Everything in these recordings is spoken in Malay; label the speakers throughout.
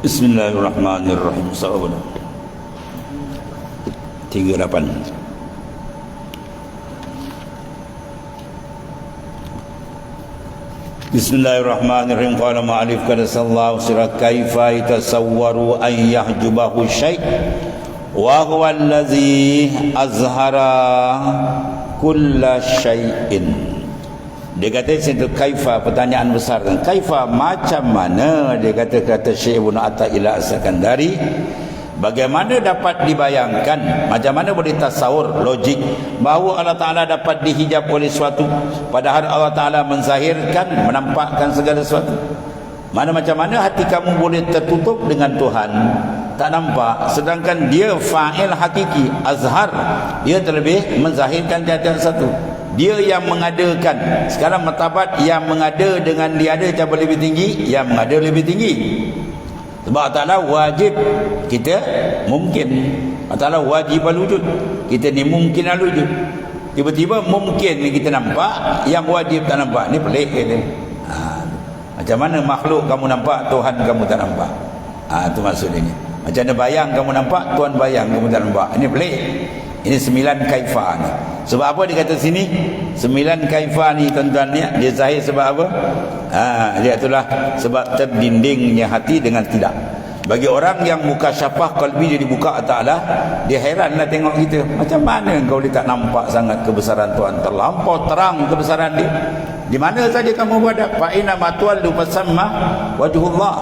Speaker 1: Bismillahirrahmanirrahim. Sahabat. Tiga lapan. Bismillahirrahmanirrahim. Qala ma'alif kada sallallahu sirah kaifa yatasawwaru an yahjubahu syai' wa huwa allazi azhara kulla syai'in. Dia kata situ kaifa? Pertanyaan besar kan. Kaifa? Macam mana? Dia kata kata Syekh Ibn Atta'ila As-Sakandari Bagaimana dapat dibayangkan? Macam mana boleh tasawur logik Bahawa Allah Ta'ala dapat dihijab oleh suatu Padahal Allah Ta'ala menzahirkan Menampakkan segala sesuatu? Mana macam mana hati kamu boleh tertutup dengan Tuhan? Tak nampak. Sedangkan dia fa'il hakiki Azhar. Dia terlebih menzahirkan tiada satu dia yang mengadakan. Sekarang martabat yang mengada dengan dia ada cabang lebih tinggi yang mengada lebih tinggi. Sebab Ta'ala wajib kita mungkin. Ta'ala wajib al-wujud kita ni mungkin al-wujud tiba-tiba mungkin ni kita nampak yang wajib tak nampak ni pelik ni. Ha. macam mana makhluk kamu nampak Tuhan kamu tak nampak? Ha, itu maksud ini macam mana bayang kamu nampak Tuhan bayang kamu tak nampak. Ini pelik. Ini sembilan kaifah ni sebab apa dia kata sini? Sembilan kaifah ni tuan-tuan ni dia zahir sebab apa? Ha, dia itulah sebab terdindingnya hati dengan tidak. Bagi orang yang muka syafah kalbi dia dibuka ta'ala dia heranlah tengok kita. Macam mana kau boleh tak nampak sangat kebesaran Tuhan? Terlampau terang kebesaran dia. Di mana saja kamu berada fa ina matwal du fasamma wajhullah.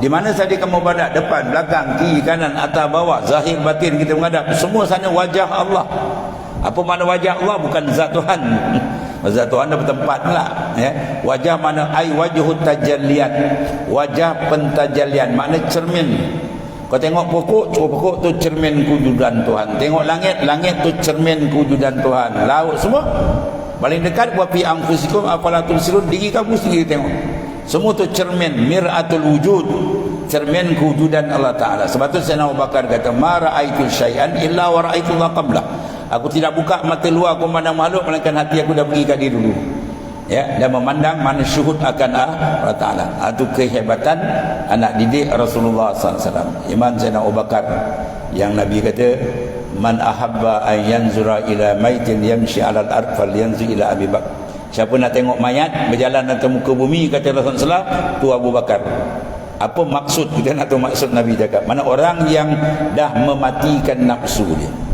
Speaker 1: Di mana saja kamu berada depan belakang kiri kanan atas bawah zahir batin kita menghadap semua sana wajah Allah apa makna wajah Allah bukan zat Tuhan Zat Tuhan ada bertempat pula ya. Wajah mana ai wajhu tajalliat. Wajah pentajallian makna cermin. Kau tengok pokok, pokok tu cermin kewujudan Tuhan. Tengok langit, langit tu cermin kewujudan Tuhan. Laut semua paling dekat wa fi anfusikum afala tusirun diri kamu sendiri tengok. Semua tu cermin miratul wujud. Cermin kewujudan Allah Taala. Sebab tu Sayyidina Abu Bakar kata, "Ma ra'aitu syai'an illa wa ra'aitu Allah qabla." Aku tidak buka mata luar aku memandang makhluk melainkan hati aku dah pergi kat dia dulu. Ya, dan memandang mana syuhud akan Allah Taala. Itu kehebatan anak didik Rasulullah SAW. Iman Zainal Bakar yang Nabi kata man ahabba an yanzura ila maitin yamshi ala al-ard falyanzu ila Abi. Siapa nak tengok mayat berjalan atas muka bumi kata Rasulullah tu Abu Bakar. Apa maksud kita nak tahu maksud Nabi cakap? Mana orang yang dah mematikan nafsu dia.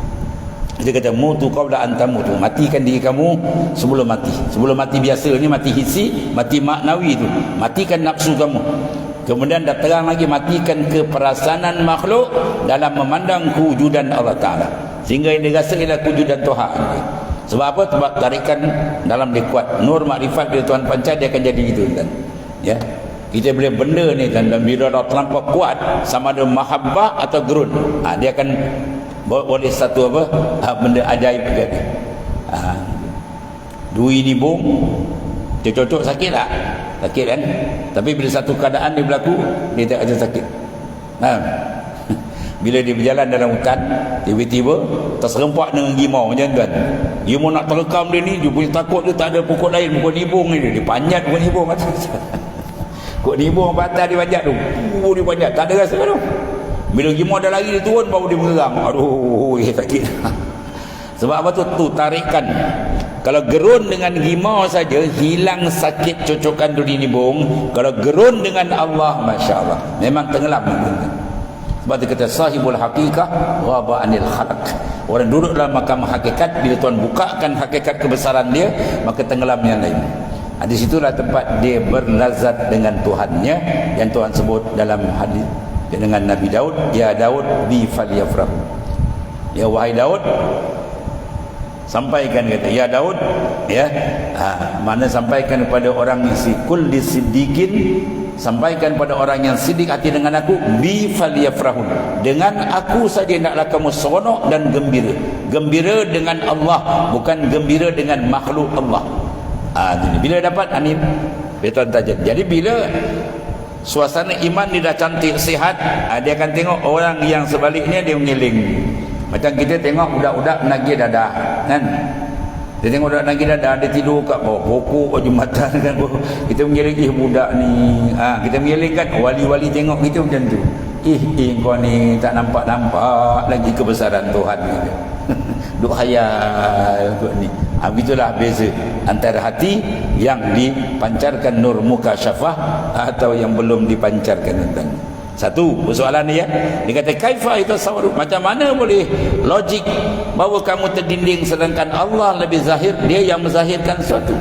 Speaker 1: Dia kata mutu qabla an tamutu. Matikan diri kamu sebelum mati. Sebelum mati biasa ni mati hisi, mati maknawi tu. Matikan nafsu kamu. Kemudian dah terang lagi matikan keperasanan makhluk dalam memandang kewujudan Allah Taala. Sehingga yang dirasa ialah kewujudan Tuhan. Sebab apa? Sebab tarikan dalam dia kuat. Nur makrifat bila Tuhan pancar dia akan jadi gitu kan. Ya. Kita boleh benda ni dan bila dah terlampau kuat sama ada mahabbah atau gerun. Ha, dia akan boleh satu apa? Ha, benda ajaib jadi ha. dui ni bom. Dia cocok sakit tak? Sakit kan? Tapi bila satu keadaan dia berlaku dia tak ada sakit. Ha. bila dia berjalan dalam hutan tiba-tiba terserempak dengan gimau macam tu kan. Gimau nak terekam dia ni dia punya takut dia tak ada pokok lain pokok nibung ni. Dia, dia panjat pokok nibung pokok nibung apa atas dia panjat tu. Dia panjat. Tak ada rasa tu bila gimau dah lari dia turun baru dia mengerang. Aduh, eh, sakit. Sebab apa tu? Tu tarikan. Kalau gerun dengan gimau saja hilang sakit cocokan duri ni bung. Kalau gerun dengan Allah, masya-Allah, memang tenggelam. Sebab dia kata sahibul hakikah ghaba anil khalaq. Orang duduk dalam makam hakikat bila Tuhan bukakan hakikat kebesaran dia, maka tenggelam yang lain. Di situlah tempat dia berlazat dengan Tuhannya yang Tuhan sebut dalam hadis dengan Nabi Daud ya Daud bi falyafrah. Ya wahai Daud sampaikan kata ya Daud ya ha, mana sampaikan kepada orang yang si kul disiddiqin sampaikan pada orang yang sidik hati dengan aku bi falyafrahun. Dengan aku saja naklah kamu seronok dan gembira. Gembira dengan Allah bukan gembira dengan makhluk Allah. Ah ha, bila dapat ani? Betul tajam jadi bila suasana iman dia dah cantik sihat ha, dia akan tengok orang yang sebaliknya dia menyeling macam kita tengok budak-budak menagih dadah kan? Dia tengok dak lagi dah dia tidur kat bawah pokok jumatan kan? Kita mengeling eh budak ni. Ha, kita mengeling kan? Wali-wali tengok kita macam tu. Eh eh kau ni tak nampak-nampak lagi kebesaran Tuhan ni. Duk hayal tu ni ha, itulah beza antara hati yang dipancarkan nur muka syafah atau yang belum dipancarkan tentang satu persoalan ni ya. Dia kata kaifa itu sawru. Macam mana boleh logik bahawa kamu terdinding sedangkan Allah lebih zahir, dia yang menzahirkan sesuatu.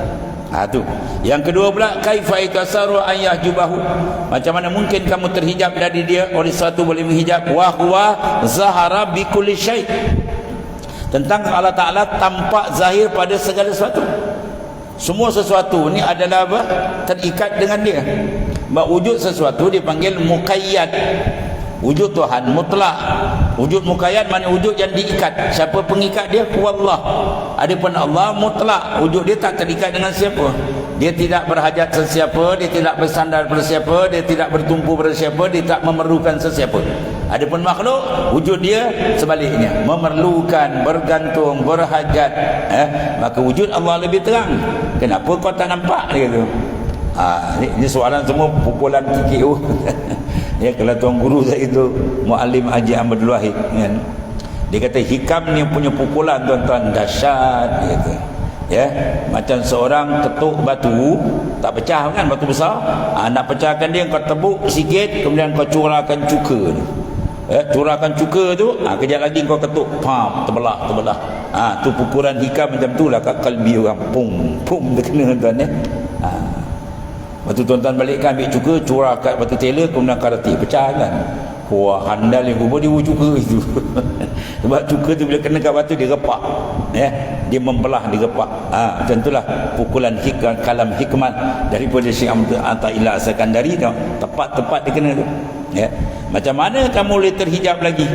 Speaker 1: Ha tu. Yang kedua pula kaifa itu sawru ayah jubahu. Macam mana mungkin kamu terhijab dari dia oleh sesuatu boleh menghijab wa huwa zahara bi kulli. Tentang Allah Taala tampak zahir pada segala sesuatu. Semua sesuatu ni adalah apa? Terikat dengan dia. Sebab wujud sesuatu dipanggil muqayyad. Wujud Tuhan mutlak. Wujud muqayyad mana wujud yang diikat. Siapa pengikat dia? Allah. Adapun Allah mutlak. Wujud dia tak terikat dengan siapa. Dia tidak berhajat sesiapa, dia tidak bersandar pada siapa, dia tidak bertumpu pada siapa, dia tak memerlukan sesiapa. Adapun makhluk, wujud dia sebaliknya, memerlukan, bergantung, berhajat. Eh? Maka wujud Allah lebih terang. Kenapa kau tak nampak dia tu? Ha, ini, ini soalan semua pukulan TKO. ya kalau tuan guru saya itu Muallim Haji Ahmad Wahid kan. Dia kata hikam ni punya pukulan tuan-tuan dahsyat dia kata. Ya, macam seorang ketuk batu tak pecah kan batu besar. Ha, nak pecahkan dia kau tebuk sikit kemudian kau curahkan cuka tu. Ya, curahkan cuka tu, ha, kejap lagi kau ketuk, pam, terbelah, terbelah. Ha, tu pukulan hikam macam tu lah kat kalbi orang. Pum, pum, dia kena tuan ya. Ha. Lepas tu tuan-tuan balikkan ambil cuka, curah kat batu tela, kemudian karati, pecah kan. Wah, handal yang kubur, dia cuka itu. Sebab cuka tu bila kena kat batu, dia repak. Ya? Dia membelah, dia repak. Ha, macam itulah pukulan hikmah, kalam hikmat daripada Syekh Atta Asakan dari Tepat-tepat dia kena tu. Ya? Macam mana kamu boleh terhijab lagi?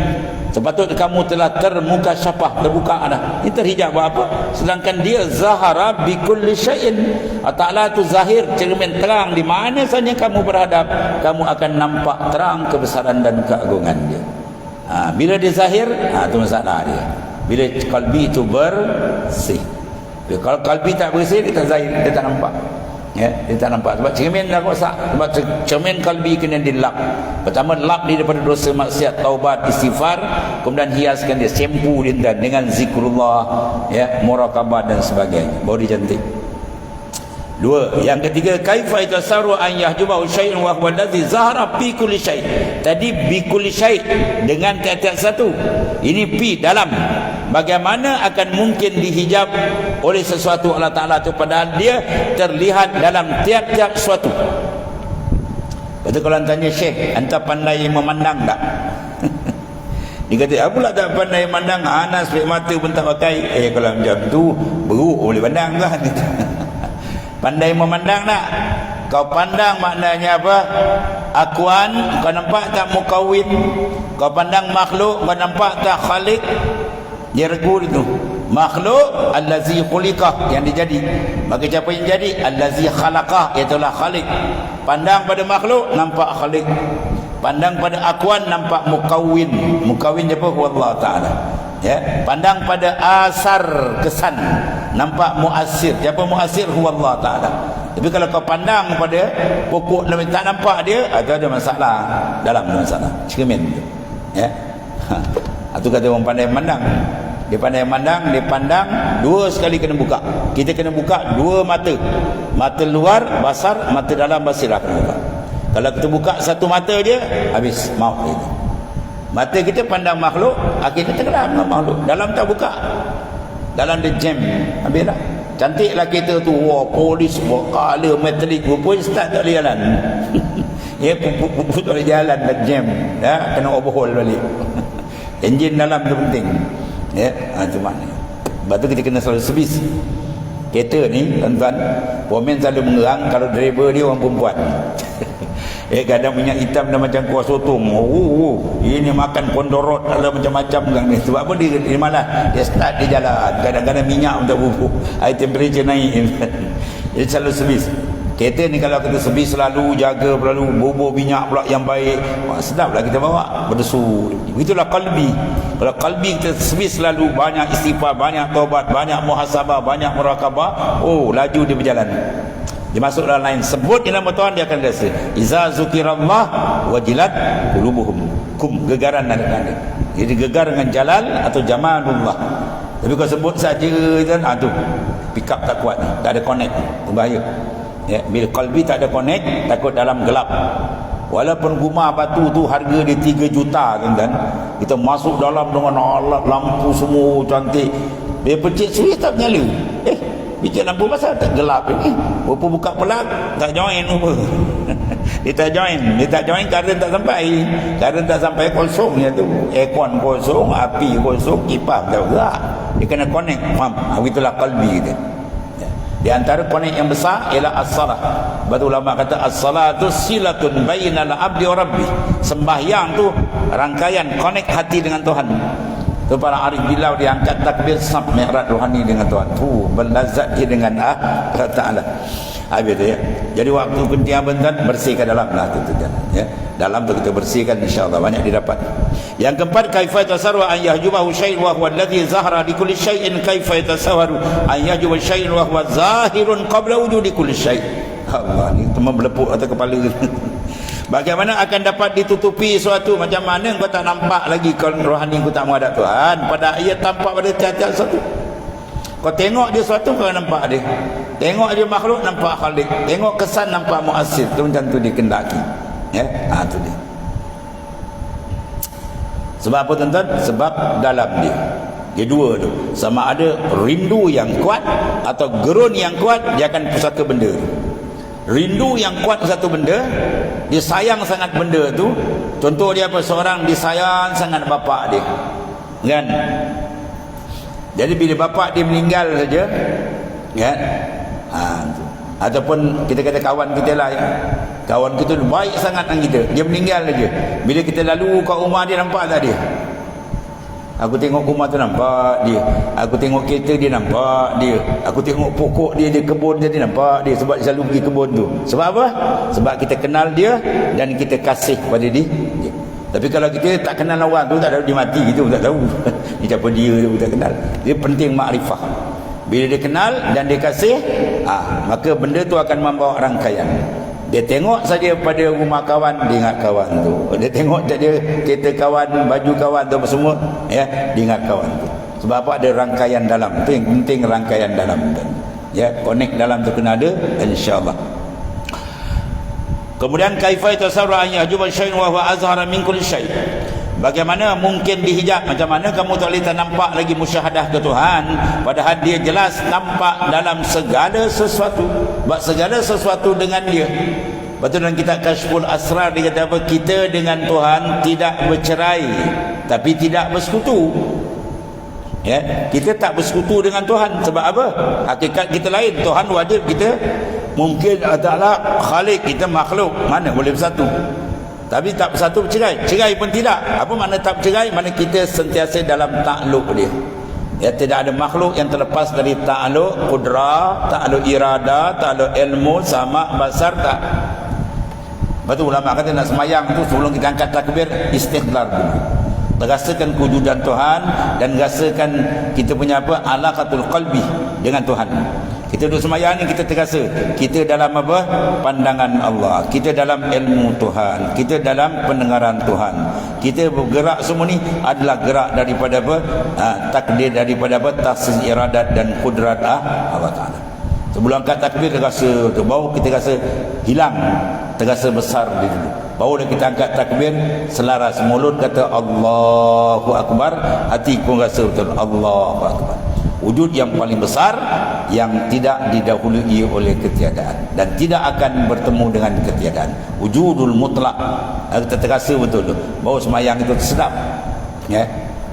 Speaker 1: Sepatutnya kamu telah termuka syafah terbuka dah. Ini terhijab buat apa? Sedangkan dia zahara bi kulli syai'in. Ta'ala tu zahir cermin terang di mana saja kamu berhadap, kamu akan nampak terang kebesaran dan keagungan dia. Ha, bila dia zahir, ha tu masalah dia. Bila kalbi itu bersih. Kalau kalbi tak bersih, dia tak zahir, dia tak nampak ya dia tak nampak. Sebab cermin dah rosak. Sebab cermin kalbi kena dilap. Pertama lap dia daripada dosa maksiat taubat istighfar. Kemudian hiaskan dia. Sempu dia dengan zikrullah ya muraqabah dan sebagainya. Baru dia cantik Dua. Yang ketiga, kaifa itasaru an yahjubahu syai'un wa huwa allazi zahara fi kulli syai'. Tadi bi kulli syai' dengan tiap-tiap satu. Ini pi dalam. Bagaimana akan mungkin dihijab oleh sesuatu Allah Taala itu padahal dia terlihat dalam tiap-tiap sesuatu. Betul kalau tanya Syekh, anda pandai memandang tak? Dia kata, aku lah tak pandai memandang Anas, mata pun tak pakai Eh kalau macam tu Beruk boleh pandang kan Pandai memandang tak? Kau pandang maknanya apa? Akuan, kau nampak tak mukawin? Kau pandang makhluk, kau nampak tak khalik? Dia regu itu. Makhluk allazi khuliqah yang dijadi. Maka siapa yang jadi? Allazi khalaqah itulah khalik. Pandang pada makhluk nampak khalik. Pandang pada akuan nampak mukawin. Mukawin apa? Allah Taala. Ya, pandang pada asar kesan. Nampak muasir siapa muasir huwa Allah taala. Tapi kalau kau pandang pada pokok tak nampak dia ada ada masalah. Dalam masalah. Cermin ya. Ha. Itu kata orang pandai memandang. Dia pandai memandang dia pandang dua sekali kena buka. Kita kena buka dua mata. Mata luar basar mata dalam basirah kena buka. Kalau kita buka satu mata dia habis. Maut itu mata kita pandang makhluk akhirnya tenggelam makhluk. Dalam tak buka. Dalam dia jam. Habislah. Cantiklah kereta tu. Wah polis wah color metalik. Pun start tak boleh jalan. Ya pun tak boleh jalan dah jam. Ya kena overhaul balik. Enjin dalam tu penting. Ya ha, tu mana sebab tu kita kena selalu servis. Kereta ni tuan-tuan pomen selalu mengerang kalau driver dia orang perempuan Eh kadang minyak hitam dah macam kuah sotong. Oh, oh, oh. ini makan kondorot ada macam-macam kan ni. Sebab apa dia, dia malah dia start dia jalan. Kadang-kadang minyak untuk bubuk. Air temperature naik. Dia selalu servis. Kereta ni kalau kita sebi selalu jaga selalu bubur minyak pula yang baik. Wah, sedaplah kita bawa berdesu. Begitulah kalbi. Kalau kalbi kita sebi selalu banyak istighfar, banyak taubat, banyak muhasabah, banyak murakabah, oh laju dia berjalan. Dia masuk dalam lain sebut nama Tuhan dia akan rasa. Iza zukirallah wajilat qulubuhum. Kum gegaran nada-nada. Jadi gegar dengan jalal atau jamalullah. Tapi kalau sebut saja kan aduh pick up tak kuat tak ada connect berbahaya ya, bila kalbi tak ada connect takut dalam gelap walaupun rumah batu tu harga dia 3 juta kan, kan kita masuk dalam dengan alat lampu semua cantik dia pecik suri tak nyala eh bincang lampu pasal tak gelap ni. Eh, berapa buka pelat tak join apa dia tak join. Dia tak join kerana tak sampai. Kerana tak sampai kosong tu. Aircon kosong api kosong kipas tak gerak. Dia kena connect faham? Begitulah kalbi kita di antara konek yang besar ialah as-salah. Batu ulama kata as-salah tu silatun bainal abdi wa rabbi. Sembahyang tu rangkaian konek hati dengan Tuhan. Tu para arif bilau dia angkat takbir sab mi'raj rohani dengan Tuhan. Tu berlazat dia dengan ah Ta'ala. Habis tu ya. Jadi waktu kentian bentar bersihkan dalam lah tu, ya. Dalam tu kita bersihkan insya-Allah banyak didapat. Yang keempat kaifa tasarru an yahjubahu syai'un wa huwa alladhi zahara li kulli syai'in kaifa tasawwaru an yahjuba syai'un wa huwa zahirun qabla wujudi kulli syai'. Allah ni teman berlepuk atas kepala. Bagaimana akan dapat ditutupi suatu macam mana kau tak nampak lagi kalau rohani kau tak menghadap Tuhan pada ia tampak pada tiap-tiap satu. Kau tengok dia suatu kau nampak dia. Tengok dia makhluk nampak khalik. Tengok kesan nampak muasir. Tu macam tu dikendaki. Ya, ha, tu dia. Sebab apa tuan-tuan? Sebab dalam dia. Dia dua tu. Sama ada rindu yang kuat atau gerun yang kuat dia akan pusaka benda tu. Rindu yang kuat satu benda, dia sayang sangat benda tu. Contoh dia apa? Seorang disayang sangat bapak dia. Kan? Jadi bila bapak dia meninggal saja, kan? Ha, tu. Ataupun kita kata kawan kita lah ya. Kawan kita baik sangat dengan kita. Dia meninggal saja. Bila kita lalu kat rumah dia nampak tak dia? Aku tengok rumah tu nampak dia. Aku tengok kereta dia nampak dia. Aku tengok pokok dia di kebun dia, dia nampak dia sebab dia selalu pergi kebun tu. Sebab apa? Sebab kita kenal dia dan kita kasih pada dia. Tapi kalau kita tak kenal orang tu tak tahu dia mati kita pun tak tahu. Dia siapa dia pun tak kenal. Dia penting makrifah. Bila dia kenal dan dia kasih, ah, maka benda tu akan membawa rangkaian. Dia tengok saja pada rumah kawan dia ingat kawan tu. Dia tengok saja kereta kawan, baju kawan tu semua, ya, dia ingat kawan tu. Sebab apa ada rangkaian dalam. Tu yang penting rangkaian dalam. Ya, connect dalam tu kena ada insya-Allah. Kemudian kaifa tasarra an yahjuba syai'un wa huwa azhara min kulli syai'. Bagaimana mungkin dihijab? Macam mana kamu tak boleh nampak lagi musyahadah ke Tuhan padahal dia jelas nampak dalam segala sesuatu. Sebab segala sesuatu dengan dia. Betul dalam kitab Kashful Asrar dia kata apa? Kita dengan Tuhan tidak bercerai tapi tidak bersekutu. Ya, kita tak bersekutu dengan Tuhan sebab apa? Hakikat kita lain. Tuhan wajib kita mungkin adalah khalik kita makhluk mana boleh bersatu tapi tak bersatu bercerai cerai pun tidak. Apa makna tak bercerai mana kita sentiasa dalam takluk dia. Ya tidak ada makhluk yang terlepas dari takluk kudra takluk irada takluk ilmu sama basar tak. Lepas tu ulama kata nak semayang tu sebelum kita angkat takbir istighfar dulu. Rasakan kewujudan Tuhan dan rasakan kita punya apa? Alaqatul qalbi dengan Tuhan. Kita duduk semayang ni kita terasa kita dalam apa? Pandangan Allah. Kita dalam ilmu Tuhan. Kita dalam pendengaran Tuhan. Kita bergerak semua ni adalah gerak daripada apa? Ha, takdir daripada apa? Tasis iradat dan kudrat ah, Allah Ta'ala. Sebelum angkat takbir terasa tu. Baru kita rasa hilang. Terasa besar di dulu. Baru kita angkat takbir selaras mulut kata Allahu Akbar. Hati pun rasa betul Allahu Akbar wujud yang paling besar yang tidak didahului oleh ketiadaan dan tidak akan bertemu dengan ketiadaan. Wujudul mutlak. Kita terasa betul tu. Bahawa semayang itu sedap ya.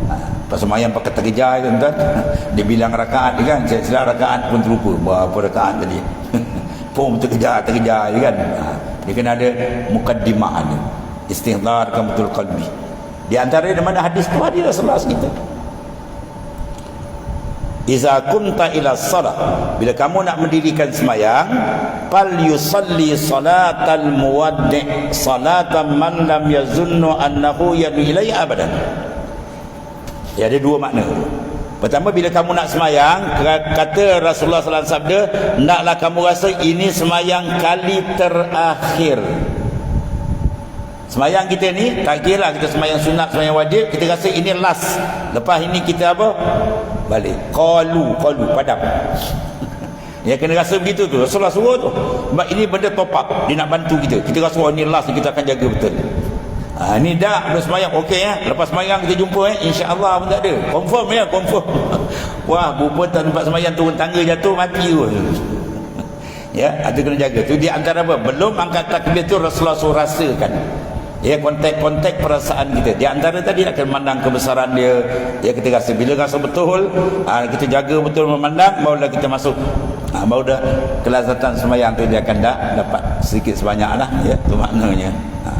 Speaker 1: Ha, pas semayang pakai terkejar itu tuan dia bilang rakaat kan? Saya rakaat pun terlupa. Berapa rakaat tadi? Pun terkejar terkejar kan? Ha, dia kena ada mukaddimah ni istihdar betul kalbi di antara mana hadis tu ada sebelah kita Iza kunta ila salat. Bila kamu nak mendirikan semayang Fal yusalli salatal muwaddi' Salatan man lam yazunnu annahu yadu ilai abadan. Ya ada dua makna. Pertama bila kamu nak semayang Kata Rasulullah SAW Naklah kamu rasa ini semayang kali terakhir Semayang kita ni tak kira lah kita semayang sunat, semayang wajib, kita rasa ini last. Lepas ini kita apa? Balik. Qalu, qalu padam. Ya kena rasa begitu tu. Rasulullah suruh tu. Sebab ini benda top up. Dia nak bantu kita. Kita rasa oh ini last kita akan jaga betul. Ha, ni dah dah semayang okey ya. Lepas semayang kita jumpa eh insya-Allah pun tak ada. Confirm ya, confirm. Wah, bupa tempat semayang turun tangga jatuh mati pun. ya, ada kena jaga. Tu di antara apa? Belum angkat takbir tu Rasulullah suruh rasakan ya kontak-kontak perasaan kita. Di antara tadi akan memandang kebesaran dia. Ya kita rasa bila rasa betul ha, kita jaga betul memandang barulah kita masuk. Ha, baru dah kelazatan semayang tu dia akan dah dapat sedikit sebanyak lah ya tu maknanya. Ha.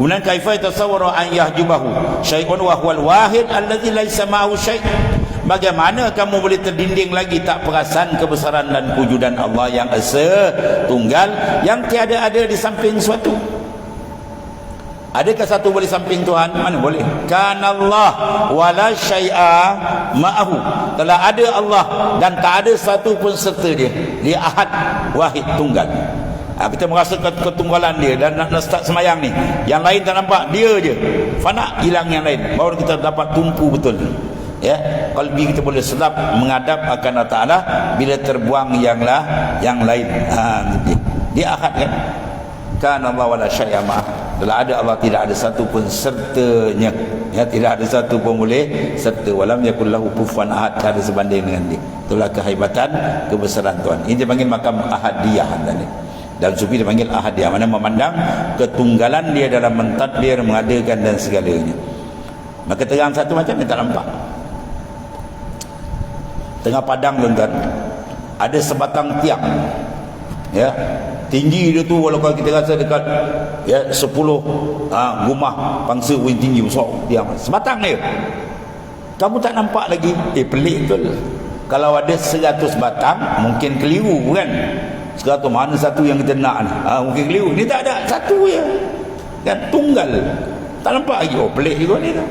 Speaker 1: kemudian kaifai tasawwaru an yahjubahu syai'un wa huwal wahid allazi laysa ma'hu syai' Bagaimana kamu boleh terdinding lagi tak perasan kebesaran dan wujudan Allah yang esa, tunggal, yang tiada ada di samping suatu? Adakah satu boleh samping Tuhan? Mana boleh? Kan Allah wala syai'a ma'ahu. Telah ada Allah dan tak ada satu pun serta dia. Dia ahad, wahid, tunggal. Ha, kita merasa ketunggalan dia dan nak, nak start semayang ni. Yang lain tak nampak, dia je. Fana hilang yang lain. Baru kita dapat tumpu betul ya kalbi kita boleh sedap menghadap akan Allah Taala bila terbuang yang lah yang lain. Ha dia, dia ahad kan kan Allah wala syai'a ma telah ada Allah tidak ada satu pun sertanya. Ya tidak ada satu pun boleh serta. Walam yakul lahu kufuwan ahad ada sebanding dengan dia. Itulah kehebatan kebesaran Tuhan. Ini dipanggil makam ahadiyah tadi dan sufi dipanggil ahadiyah. Mana memandang ketunggalan dia dalam mentadbir mengadakan dan segalanya. Maka terang satu macam dia tak nampak tengah padang tuan-tuan. Ada sebatang tiang ya. Tinggi dia tu walaupun kita rasa dekat ya 10 ha, rumah pangsa pun tinggi besar tiang. Sebatang dia. Kamu tak nampak lagi. Eh pelik betul kalau ada 100 batang mungkin keliru kan? 100 mana satu yang kita nak ni? Ha, mungkin keliru. Ni tak ada. Satu je. Kan? Tunggal. Tak nampak lagi. Oh pelik juga ni tu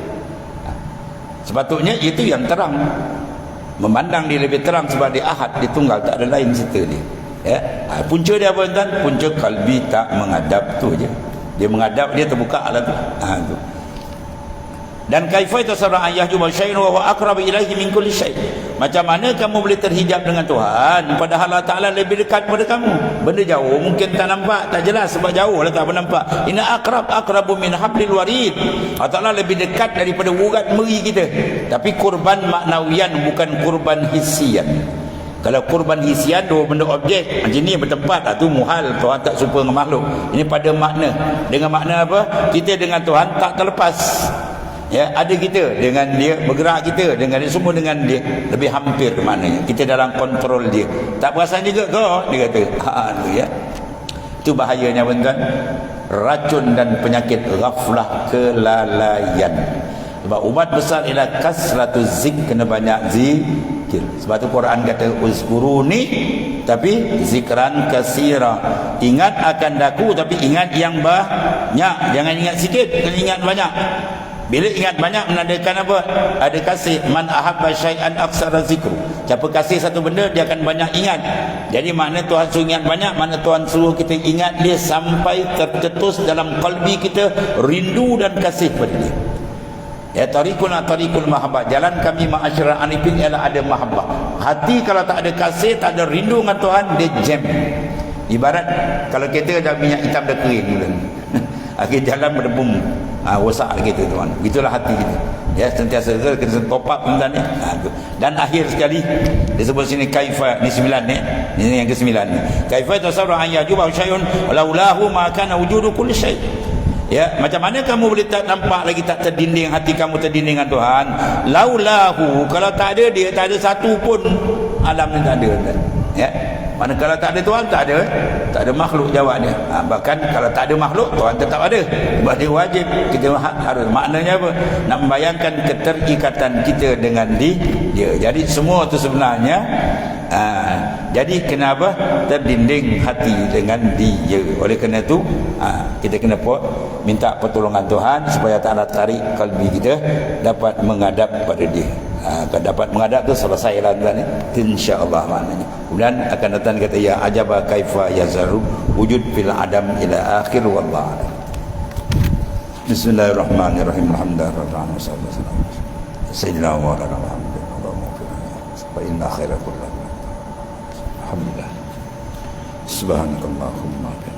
Speaker 1: sepatutnya itu yang terang memandang dia lebih terang sebab dia ahad dia tunggal tak ada lain cerita dia. Ya? Ha, punca dia apa tuan? Punca kalbi tak menghadap tu aja dia menghadap dia terbuka lah tu. Ha, tu. Dan kaifa tasarra an yahjuba syai'un wa huwa aqrabu ilaihi min kulli syai' macam mana kamu boleh terhijab dengan Tuhan? Padahal Allah Taala lebih dekat pada kamu. Benda jauh mungkin tak nampak tak jelas sebab jauh lah tak nampak. Inna aqrab aqrabu min hablil warid. Allah Taala lebih dekat daripada urat meri kita. Tapi kurban maknawian bukan kurban hisian. Kalau kurban hisian dua benda objek. Macam ni bertempat. Itu muhal. Tuhan tak serupa dengan makhluk. Ini pada makna. Dengan makna apa? Kita dengan Tuhan tak terlepas ya ada kita dengan dia bergerak kita dengan dia semua dengan dia. Lebih hampir maknanya. Kita dalam kontrol dia. Tak perasan juga kau dia kata. Ha tu ya. Itu bahayanya tuan racun dan penyakit ghaflah kelalaian. Sebab umat besar ialah kasratu zik kena banyak zikir. Sebab tu Quran kata uzkuruni tapi zikran kasira. Ingat akan daku tapi ingat yang banyak. Jangan ingat sikit kena ingat banyak bila ingat banyak menandakan apa? Ada kasih man ahabba syai'an aksara zikru. Siapa kasih satu benda dia akan banyak ingat. Jadi makna Tuhan suruh ingat banyak, mana Tuhan suruh kita ingat dia sampai tercetus dalam kalbi kita rindu dan kasih pada dia. Ya tarikuna tarikul mahabbah. Jalan kami ma'asyiral anifin ialah ada mahabbah. Hati kalau tak ada kasih, tak ada rindu dengan Tuhan, dia jam. Ibarat kalau kita ada minyak hitam dah kering dulu. Akhir jalan berdebum ha, rosak kita tuan. Itulah hati kita. Ya sentiasa kita kena top up benda ni. Ha, dan akhir sekali disebut sini kaifa ni sembilan ni. Ini yang ke sembilan ni. Kaifa tasawwur an yajuba syai'un laulahu ma kana wujudu kulli syai' Ya, macam mana kamu boleh tak nampak lagi tak terdinding hati kamu terdinding dengan Tuhan? Laulahu kalau tak ada dia tak ada satu pun alam ni tak ada. Ya. manakala tak ada Tuhan tak ada tak ada makhluk jawab dia. Ha, bahkan kalau tak ada makhluk Tuhan tetap ada. Sebab dia wajib. Kita ha- harus maknanya apa? Nak membayangkan keterikatan kita dengan di, dia. Jadi semua tu sebenarnya ha, jadi kenapa terdinding hati dengan dia. Oleh kerana itu ha, kita kena pot, minta pertolongan Tuhan supaya tak ada tarik kalbi kita dapat menghadap pada dia ha, dapat menghadap tu selesai lah tuan insyaAllah maknanya. Kemudian akan datang kata ya ajaba kaifa yazaru wujud fil adam ila akhir wallah. Bismillahirrahmanirrahim. Alhamdulillah Sayyidina wa ala Alhamdulillah wa inna kullah Alhamdulillah. Subhanakallahumma